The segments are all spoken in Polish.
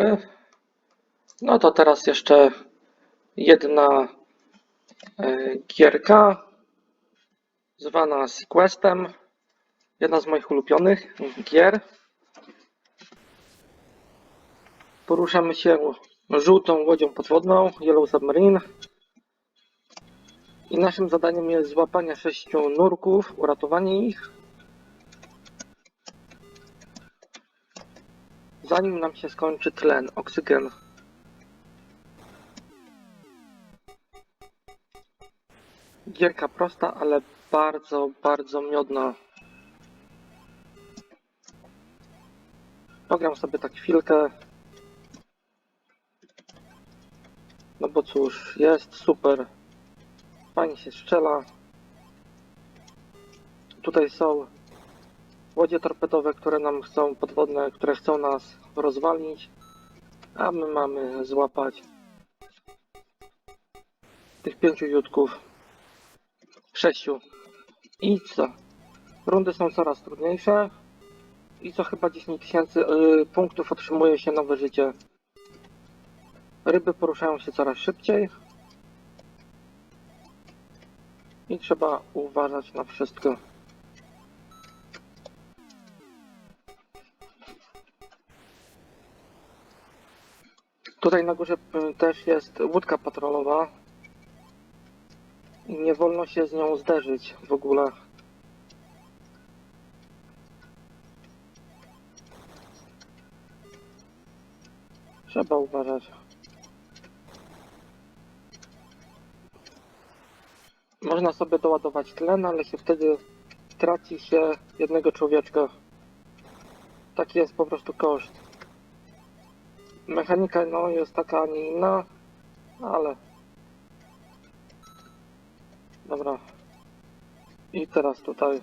dobry. No to teraz jeszcze jedna e, gierka zwana Sequestem. Jedna z moich ulubionych gier. Poruszamy się żółtą łodzią podwodną Yellow Submarine. I naszym zadaniem jest złapanie sześciu nurków, uratowanie ich. Zanim nam się skończy tlen, oksygen. Gierka prosta, ale bardzo, bardzo miodna. Pogram sobie tak chwilkę. No bo cóż, jest super. Fajnie się strzela. Tutaj są łodzie torpedowe, które nam chcą, podwodne, które chcą nas rozwalić, a my mamy złapać tych pięciu jutków, sześciu. I co? Rundy są coraz trudniejsze i co chyba 10 tysięcy y, punktów otrzymuje się nowe życie. Ryby poruszają się coraz szybciej i trzeba uważać na wszystko. Tutaj na górze y, też jest łódka patrolowa. I nie wolno się z nią zderzyć w ogóle. Trzeba uważać. Można sobie doładować tlen, ale się wtedy traci się jednego człowieczka. Taki jest po prostu koszt. Mechanika no jest taka, a nie inna, ale... Dobra. I teraz tutaj.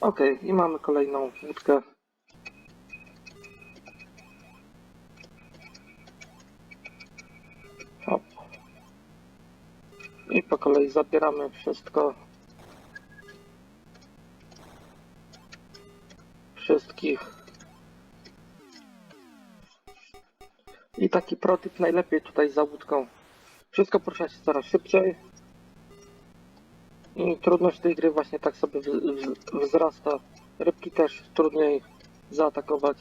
Ok, i mamy kolejną łódkę. Hop. I po kolei zabieramy wszystko. Wszystkich. I taki protip najlepiej tutaj za łódką. Wszystko porusza się coraz szybciej. I trudność tej gry właśnie tak sobie wzrasta. Rybki też trudniej zaatakować.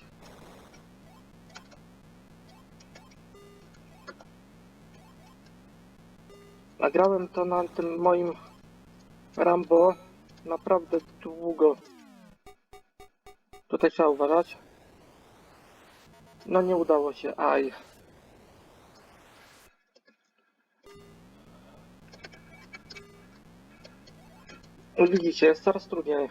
Nagrałem to na tym moim Rambo naprawdę długo. Tutaj trzeba uważać. No nie udało się, aj. Widzicie, jest coraz trudniej.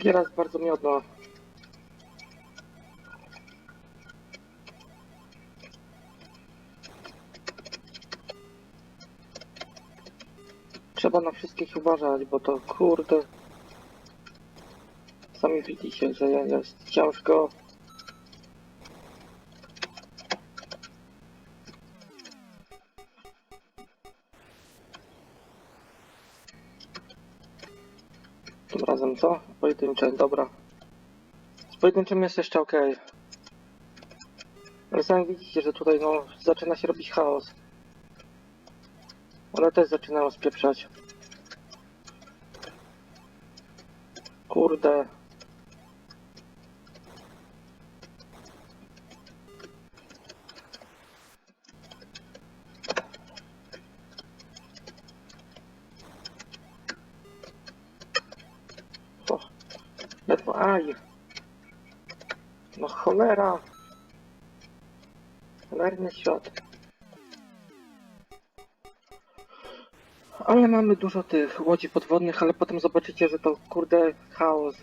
Giera jest bardzo miodna. Trzeba na wszystkich uważać, bo to kurde. Sami widzicie, że jest ciężko. Co? Pojedyncze, dobra. Z pojedynczym jest jeszcze ok. Ale sami widzicie, że tutaj no zaczyna się robić chaos. One też zaczynają spieprzać. Kurde. Aj. No cholera. Cholerny świat. Ale mamy dużo tych łodzi podwodnych, ale potem zobaczycie, że to kurde chaos.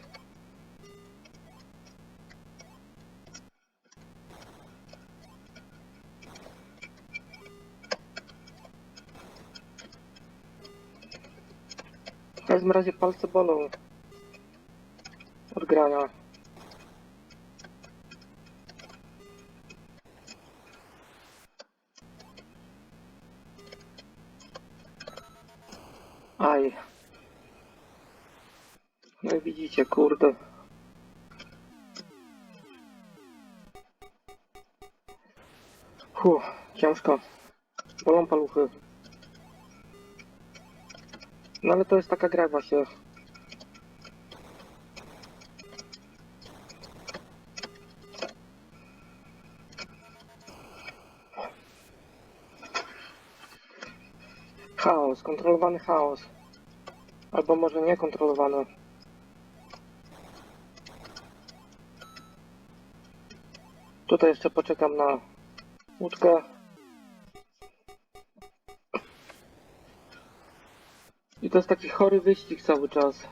W każdym razie palce bolą. Grania. Aj. No i widzicie, kurde. Hu, ciężko. Bolą paluchy. No ale to jest taka gra właśnie. Kontrolowany chaos. Albo może niekontrolowany. Tutaj jeszcze poczekam na łódkę. I to jest taki chory wyścig cały czas.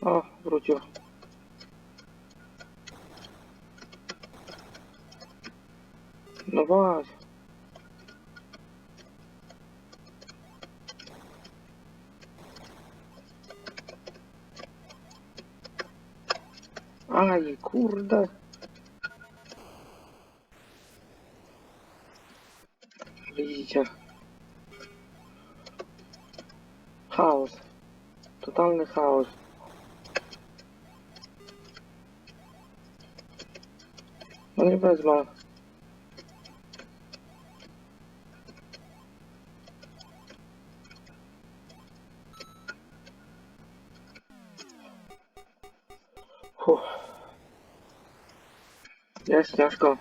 O, wrócił. No właśnie. Aj, kurde. Widzicie. Chaos. Totalny chaos. No nie wezmę. Huh. Jest ciężko.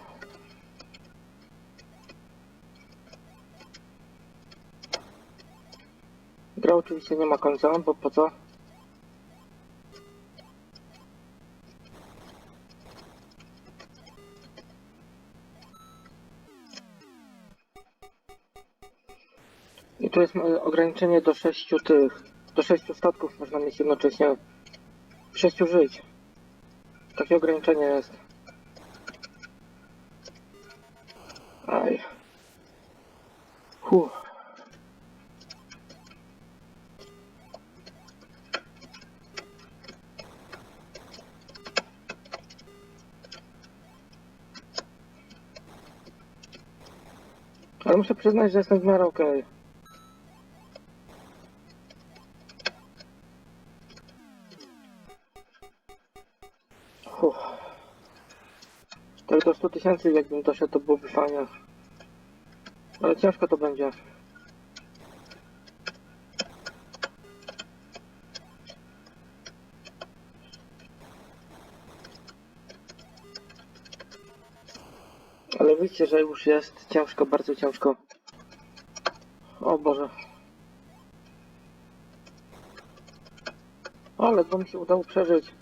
Gra oczywiście nie ma końca, bo po co? I tu jest e, ograniczenie do sześciu tych, do sześciu statków można mieć jednocześnie. Sześciu żyć. Takie ograniczenie jest. Ale muszę przyznać, że jestem w miarę okej. Tak do 100 tysięcy jakbym doszedł, to byłoby fajnie. Ale ciężko to będzie. Wiecie, że już jest ciężko, bardzo ciężko. O Boże. O, ledwo mi się udało przeżyć.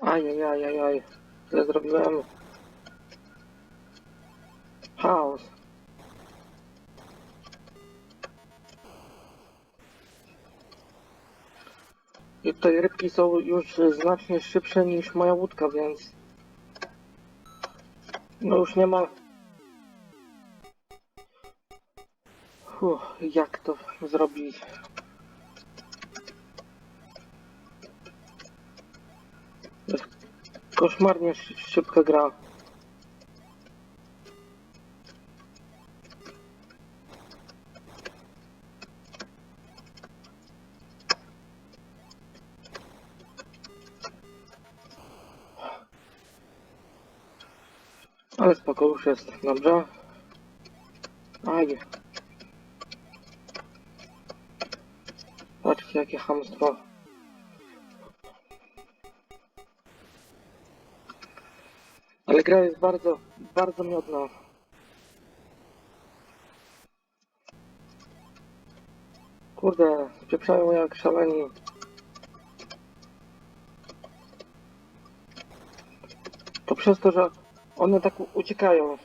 Ajajajajaj. Źle zrobiłem. Tutaj rybki są już znacznie szybsze niż moja łódka, więc... No już nie ma... Uff, jak to zrobić? Koszmarnie szy- szybka gra. Ale spoko już jest, dobrze? Aj. Patrzcie jakie hamstwo. Ale gra jest bardzo, bardzo miodna. Kurde, spieprzają jak szaleni. To przez to, że one tak uciekają.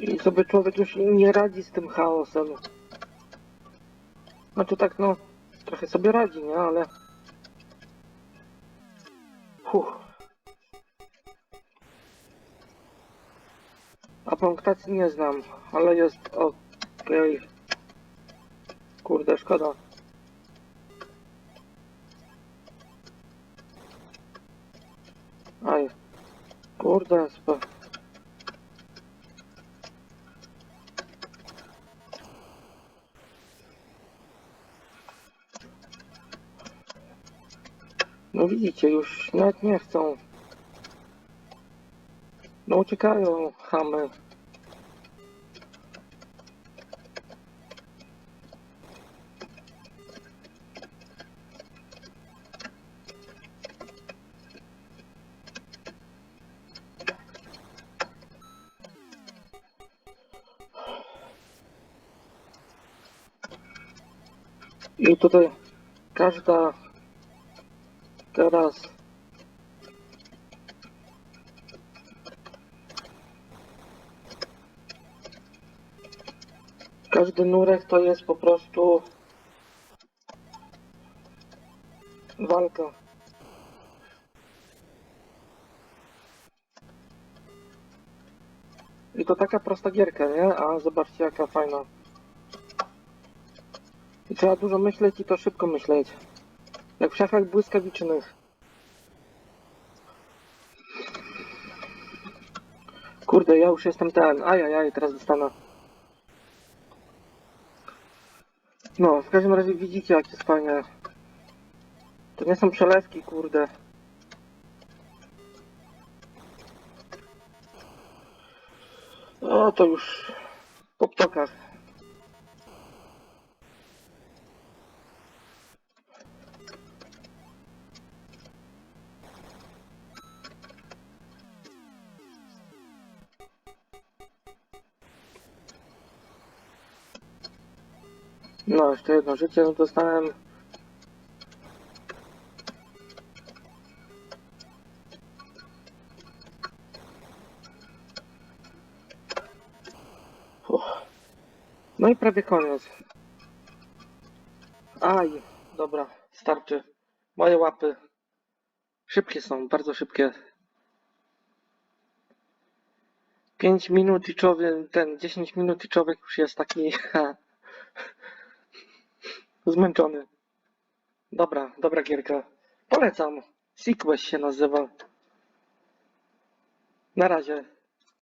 I sobie człowiek już nie radzi z tym chaosem. Znaczy tak no, trochę sobie radzi, nie? Ale... Huh. A punktacji nie znam, ale jest okej. Kurde, szkoda. Aj. Kurde, spa. No widzicie, już nawet nie chcą. No uciekają chamy. I tutaj każda teraz każdy nurek to jest po prostu walka. I to taka prosta gierka, nie? A zobaczcie jaka fajna. Trzeba dużo myśleć i to szybko myśleć. Jak w szachach błyskawicznych. Kurde, ja już jestem ten. Ajajaj, teraz dostanę. No, w każdym razie widzicie jak jest. To nie są przelewki, kurde. O, to już po ptokach. No, jeszcze jedno życie no dostałem. No i prawie koniec. Aj, dobra, starczy. Moje łapy szybkie są, bardzo szybkie. 5 minut i człowiek, ten 10 minut i człowiek już jest taki zmęczony. Dobra, dobra gierka. Polecam. Sequest się nazywa. Na razie.